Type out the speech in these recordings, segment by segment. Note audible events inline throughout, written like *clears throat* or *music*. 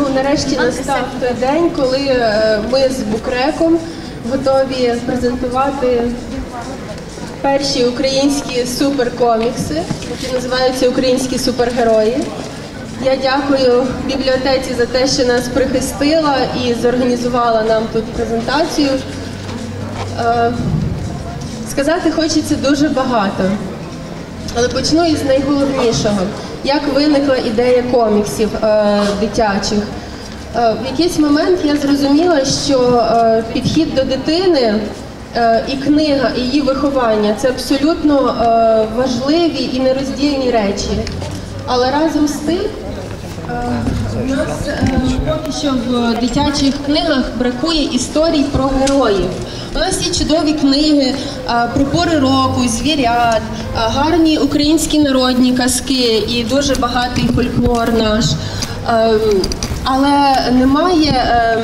Ну, нарешті настав той день, коли е, ми з Букреком готові презентувати перші українські суперкомікси, які називаються Українські супергерої. Я дякую бібліотеці за те, що нас прихистила і зорганізувала нам тут презентацію. Е, Сказати хочеться дуже багато. Але почну із найголовнішого. Як виникла ідея коміксів е, дитячих? Е, в якийсь момент я зрозуміла, що е, підхід до дитини е, і книга, і її виховання це абсолютно е, важливі і нероздільні речі. Але разом з тим е, у нас е, поки що в дитячих книгах бракує історій про героїв. У нас є чудові книги е, про пори року, звірят, е, гарні українські народні казки і дуже багатий фольклор наш. Ем, Але немає ем,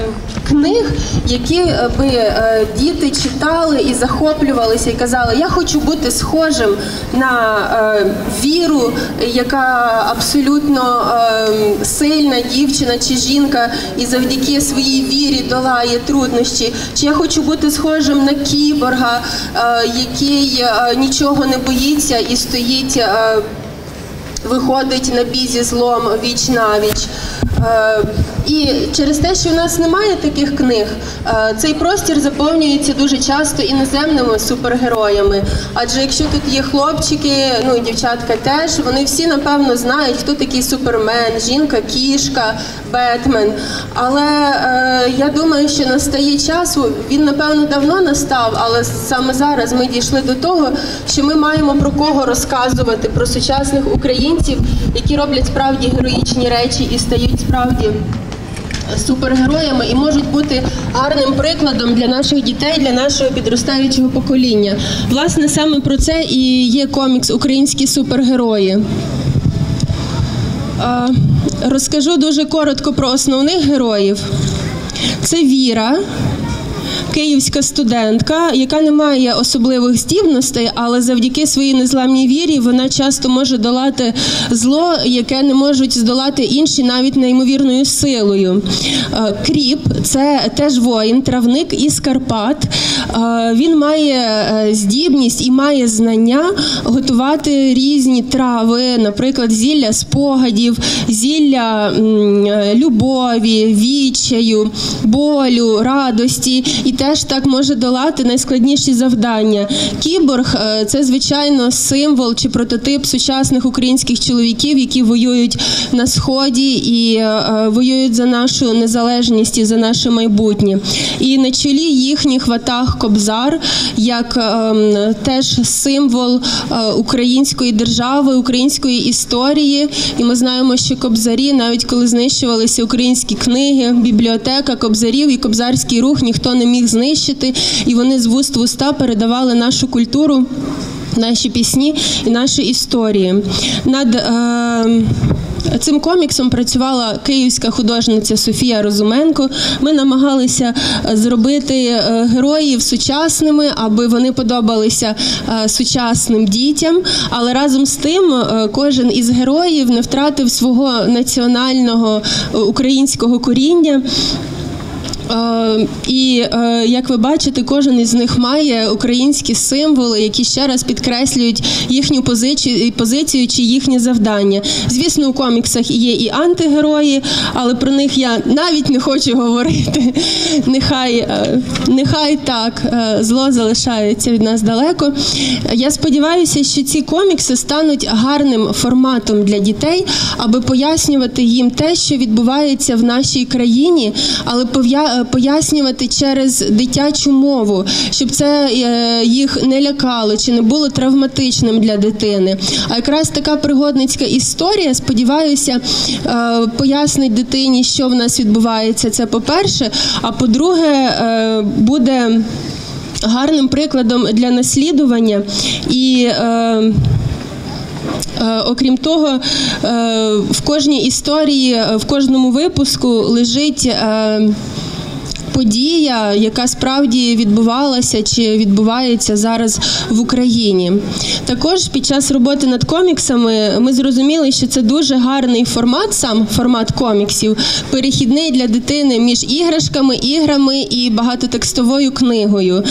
книг, які е, би е, діти читали і захоплювалися, і казали, я хочу бути схожим на е, віру, яка абсолютно ем, сильна дівчина чи жінка, і завдяки своїй вірі долає труднощі. Чи я хочу бути схожим на кіборга, який нічого не боїться і стоїть. виходить на бій зі злом віч на віч. Е, І через те, що в нас немає таких книг, е, цей простір заповнюється дуже часто іноземними супергероями. Адже якщо тут є хлопчики, ну і дівчатка теж, вони всі напевно знають, хто такий супермен, жінка, кішка, Бетмен. Але е, я думаю, що настає час, він напевно давно настав, але саме зараз ми дійшли до того, що ми маємо про кого розказувати, про сучасних українців, які роблять справді героїчні речі і стають справді супергероями і можуть бути гарним прикладом для наших дітей, для нашого підростаючого покоління. Власне, саме про це і є комікс Українські супергерої. Е, Розкажу дуже коротко про основних героїв. Це Віра, київська студентка, яка не має особливих здібностей, але завдяки своїй незламній вірі вона часто може долати зло, яке не можуть здолати інші навіть неймовірною силою. Е, Кріп це теж воїн, травник із Карпат. Е, Він має е, здібність і має знання готувати різні трави, наприклад, зілля спогадів, зілля любові, відчаю, болю, радості, і теж так може долати найскладніші завдання. Кіборг е, це звичайно символ чи прототип сучасних українських чоловіків, які воюють на сході і е, е, воюють за нашу незалежність і за наше майбутнє. І на чолі їхніх ватаг Кобзар як теж символ української держави, української історії. І ми знаємо, що кобзарі, навіть коли знищувалися українські книги, бібліотека кобзарів і кобзарський рух ніхто не міг знищити, і вони з вуст в уста передавали нашу культуру. Наші пісні і наші історії над е, цим коміксом працювала київська художниця Софія Розуменко. Ми намагалися е, зробити е, героїв сучасними, аби вони подобалися е, сучасним дітям. Але разом з тим кожен із героїв не втратив свого національного українського коріння. Е, І е, як ви бачите, кожен із них має українські символи, які ще раз підкреслюють їхню позицію, чи їхнє завдання. Звісно, у коміксах є і антигерої, але про них я навіть не хочу говорити. *laughs* Нехай, е, нехай так зло залишається від нас далеко. Я сподіваюся, що ці комікси стануть гарним форматом для дітей, аби пояснювати їм те, що відбувається в нашій країні, але пов'я- е, пояснювати через дитячу мову, щоб це е, їх не лякало чи не було травматичним для дитини. А якраз така пригодницька історія, сподіваюся, е, пояснить дитині, що в нас відбувається. Це по-перше. А по-друге, е, буде гарним прикладом для наслідування і. Окрім того, в кожній історії, в кожному випуску лежить подія, яка справді відбувалася чи відбувається зараз в Україні. Також під час роботи над коміксами ми зрозуміли, що це дуже гарний формат, сам формат коміксів, перехідний для дитини між іграшками, іграми і багатотекстовою книгою.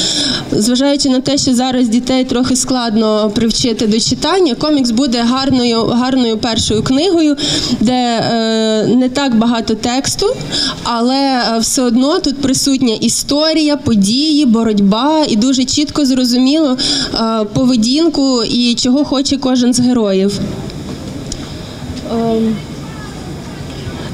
Зважаючи на те, що зараз дітей трохи складно привчити до читання, комікс буде гарною, гарною першою книгою, де е, не так багато тексту, але е, все одно тут присутня історія, події, боротьба, і дуже чітко зрозуміло е, поведінку і чого хоче кожен з героїв.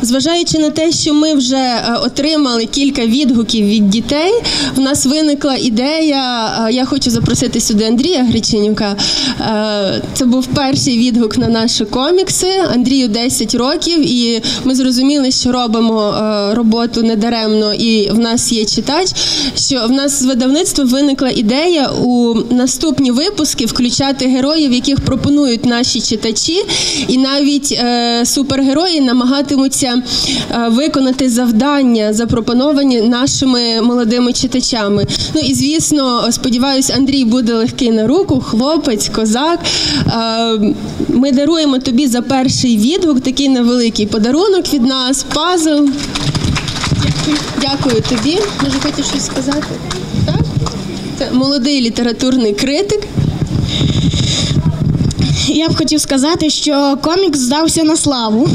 Зважаючи на те, що ми вже е, отримали кілька відгуків від дітей, в нас виникла ідея. е, Я хочу запросити сюди Андрія Греченюка. Е, Це був перший відгук на наші комікси. Андрію 10 років, і ми зрозуміли, що робимо роботу недаремно, і в нас є читач. Що в нас з видавництва виникла ідея у наступні випуски включати героїв, яких пропонують наші читачі, і навіть супергерої намагатимуться е, виконати завдання, запропоновані нашими молодими читачами. Ну і звісно, сподіваюся, Андрій буде легкий на руку, хлопець, козак. Е, Ми даруємо тобі за перший відгук такий невеликий подарунок від нас, пазл. Дякую тобі. Може, хочеш щось сказати? Так? Це молодий літературний критик. Я б хотів сказати, що комікс здався на славу.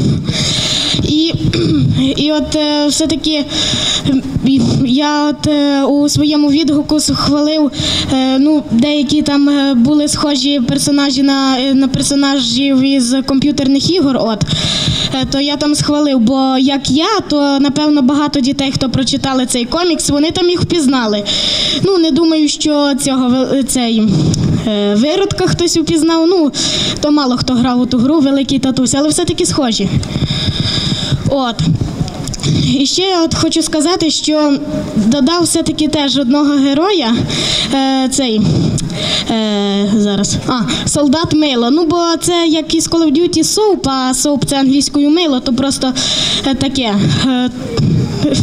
*clears throat* І, от е, все-таки я от е, у своєму відгуку схвалив, е, ну, деякі там були схожі персонажі на, на персонажів із комп'ютерних ігор. От. То я там схвалив, бо як я, то напевно багато дітей, хто прочитали цей комікс, вони там їх впізнали. Ну, не думаю, що цього цей виродка хтось упізнав. Ну, то мало хто грав у ту гру, великий татусь, але все-таки схожі. От. І ще от хочу сказати, що додав все-таки теж одного героя. Е, цей е, зараз. А, солдат Мило. Ну, бо це як із Call of Duty Soap, а Soap це англійською мило, то просто е, таке. Е,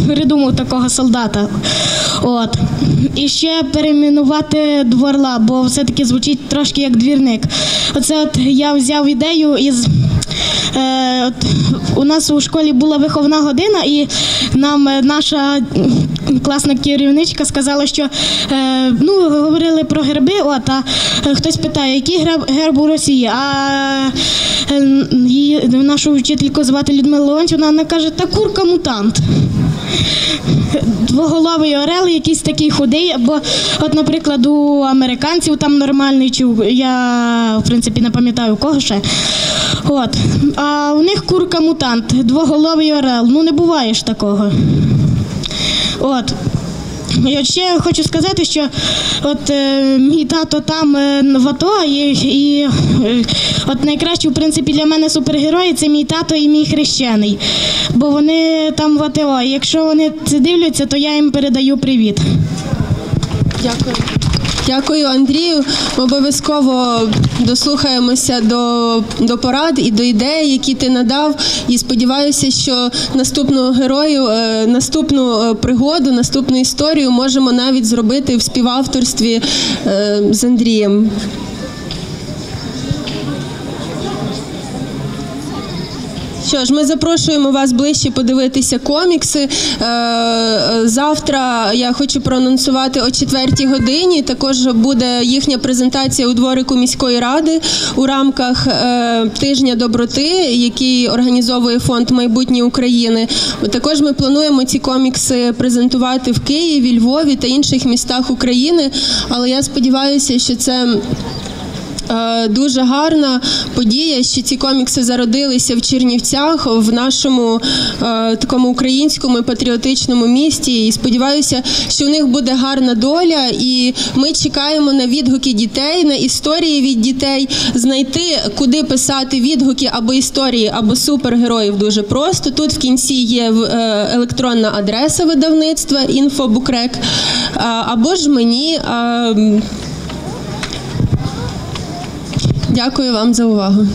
придумав такого солдата. От. І ще перейменувати дворла, бо все-таки звучить трошки як двірник. Оце от я взяв ідею із. Е, от, у нас у школі була виховна година, і нам наша класна керівничка сказала, що е, ну, говорили про герби, от, а хтось питає, який герб, герб у Росії? А е, нашу вчительку звати Людмила Леонтьівна, вона каже, та курка мутант. Двоголовий орел, якийсь такий худий, бо, от, наприклад, у американців там нормальний чув, я в принципі не пам'ятаю кого ще. От. А у них курка мутант, двоголовий орел. Ну не буває ж такого. От. І ще хочу сказати, що от е, мій тато там е, в АТО, і, і от найкраще, в принципі, для мене супергерої це мій тато і мій хрещений. Бо вони там в АТО. І якщо вони це дивляться, то я їм передаю привіт. Дякую. Дякую, Андрію. Ми обов'язково дослухаємося до, до порад і до ідей, які ти надав. І сподіваюся, що наступного герою, е, наступну е, пригоду, наступну історію можемо навіть зробити в співавторстві е, з Андрієм. Що ж, ми запрошуємо вас ближче подивитися комікси. Е, Завтра я хочу проанонсувати о 4 годині. Також буде їхня презентація у дворику міської ради у рамках е, тижня доброти, який організовує фонд майбутнє України. Також ми плануємо ці комікси презентувати в Києві, Львові та інших містах України. Але я сподіваюся, що це. Е, Дуже гарна подія, що ці комікси зародилися в Чернівцях, в нашому е, такому українському патріотичному місті. І сподіваюся, що в них буде гарна доля. І ми чекаємо на відгуки дітей, на історії від дітей, знайти, куди писати відгуки або історії, або супергероїв дуже просто. Тут в кінці є е, електронна адреса видавництва інфобукрек, або ж мені. Дякую вам за увагу.